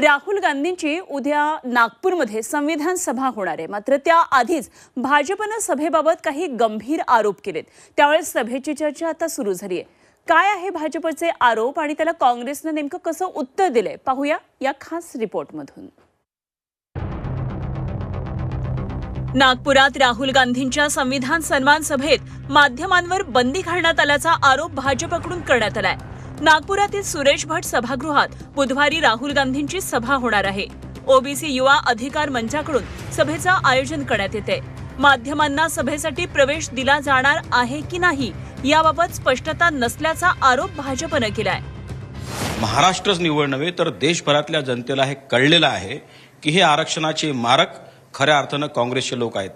राहुल गांधींची उद्या नागपूरमध्ये संविधान सभा होणार आहे. मात्र त्याआधीच भाजपनं सभेबाबत काही गंभीर आरोप केलेत. त्यावेळेस सभेची चर्चा आता सुरू झाली आहे काय आहे भाजपचे आरोप आणि त्याला काँग्रेसनं नेमकं कसं उत्तर दिलंय? पाहूया या खास रिपोर्टमधून. नागपुरात राहुल गांधींच्या संविधान सन्मान सभेत माध्यमांवर बंदी घालण्यात आल्याचा आरोप भाजपकडून करण्यात आलाय. नागपुरातील सुरेश भट सभागृहात बुधवारी राहुल गांधींची सभा होणार आहे. ओबीसी युवा अधिकार मंचाकडून सभेचं आयोजन करण्यात येते. माध्यमांना सभेसाठी प्रवेश दिला जाणार आहे की नाही याबाबत स्पष्टता नसल्याचा आरोप भाजपनं केलाय. महाराष्ट्रच निवड नव्हे तर देशभरातल्या जनतेला हे कळलेलं आहे की हे आरक्षणाचे मारक खऱ्या अर्थानं काँग्रेसचे लोक आहेत.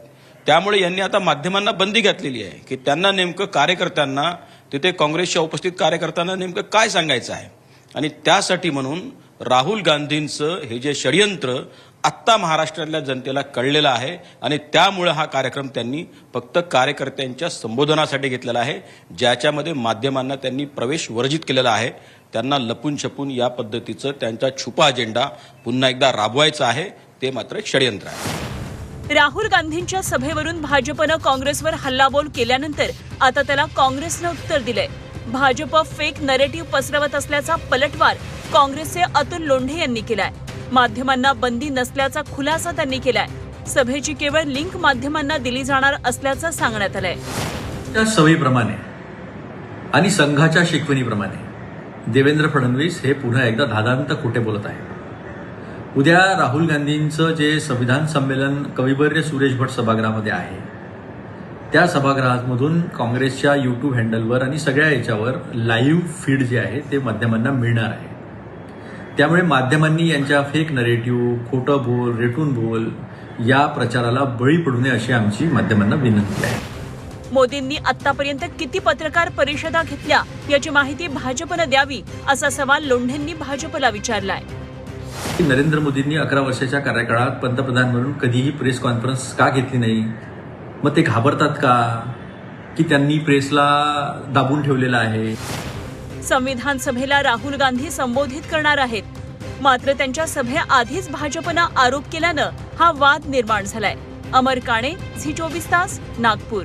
त्यामुळे यांनी आता माध्यमांना बंदी घातलेली आहे की त्यांना नेमकं कार्यकर्त्यांना तिथे काँग्रेसच्या उपस्थित कार्यकर्त्यांना नेमकं काय सांगायचं आहे? आणि त्यासाठी म्हणून राहुल गांधींचं हे जे षडयंत्र आत्ता महाराष्ट्रातल्या जनतेला कळलेलं आहे आणि त्यामुळे हा कार्यक्रम त्यांनी फक्त कार्यकर्त्यांच्या संबोधनासाठी घेतलेला आहे ज्याच्यामध्ये माध्यमांना त्यांनी प्रवेश वर्जित केलेला आहे. त्यांना लपून छपून या पद्धतीचं त्यांचा छुपा अजेंडा पुन्हा एकदा राबवायचा आहे ते मात्र षडयंत्र आहे. राहुल गांधींच्या सभेवरून भाजपनं काँग्रेसवर हल्लाबोल केल्यानंतर आता त्याला काँग्रेसनं उत्तर दिलंय. भाजप फेक नरेटिव्ह पसरवत असल्याचा पलटवार काँग्रेसचे अतुल लोंढे यांनी केलाय. माध्यमांना बंदी नसल्याचा खुलासा त्यांनी केलाय. सभेची केवळ लिंक माध्यमांना दिली जाणार असल्याचं सांगण्यात आलंय. त्या सवयीप्रमाणे आणि संघाच्या शिकवणीप्रमाणे देवेंद्र फडणवीस हे पुन्हा एकदा धादांत खोटे बोलत आहेत. उद्या राहुल गांधींचं जे संविधान संमेलन कविवर्य सुरेश भट सभागृहामध्ये आहे. त्या सभागृहामधून काँग्रेसच्या यूट्यूब हँडलवर आणि सगळ्या याच्यावर लाईव्ह फीड जे आहे ते माध्यमांना मिळणार आहे. त्यामुळे माध्यमांनी यांच्या फेक नरेटिव्ह खोटं बोल रेटून बोल या प्रचाराला बळी पडू नये अशी आमची माध्यमांना विनंती आहे. मोदींनी आतापर्यंत किती पत्रकार परिषदा घेतल्या याची माहिती भाजपनं द्यावी असा सवाल लोंढेंनी भाजपला विचारलाय. नरेंद्र मोदींनी अकरा वर्षाच्या कार्यकाळात पंतप्रधान म्हणून कधीही प्रेस कॉन्फरन्स का घेतली नाही? मग ते घाबरतात का? की त्यांनी प्रेसला दाबून ठेवलेलं आहे? संविधान सभेला राहुल गांधी संबोधित करणार आहेत. मात्र त्यांच्या सभेआधीच भाजपनं आरोप केल्यानं हा वाद निर्माण झालाय. अमर काणे झी चोवीस तास नागपूर.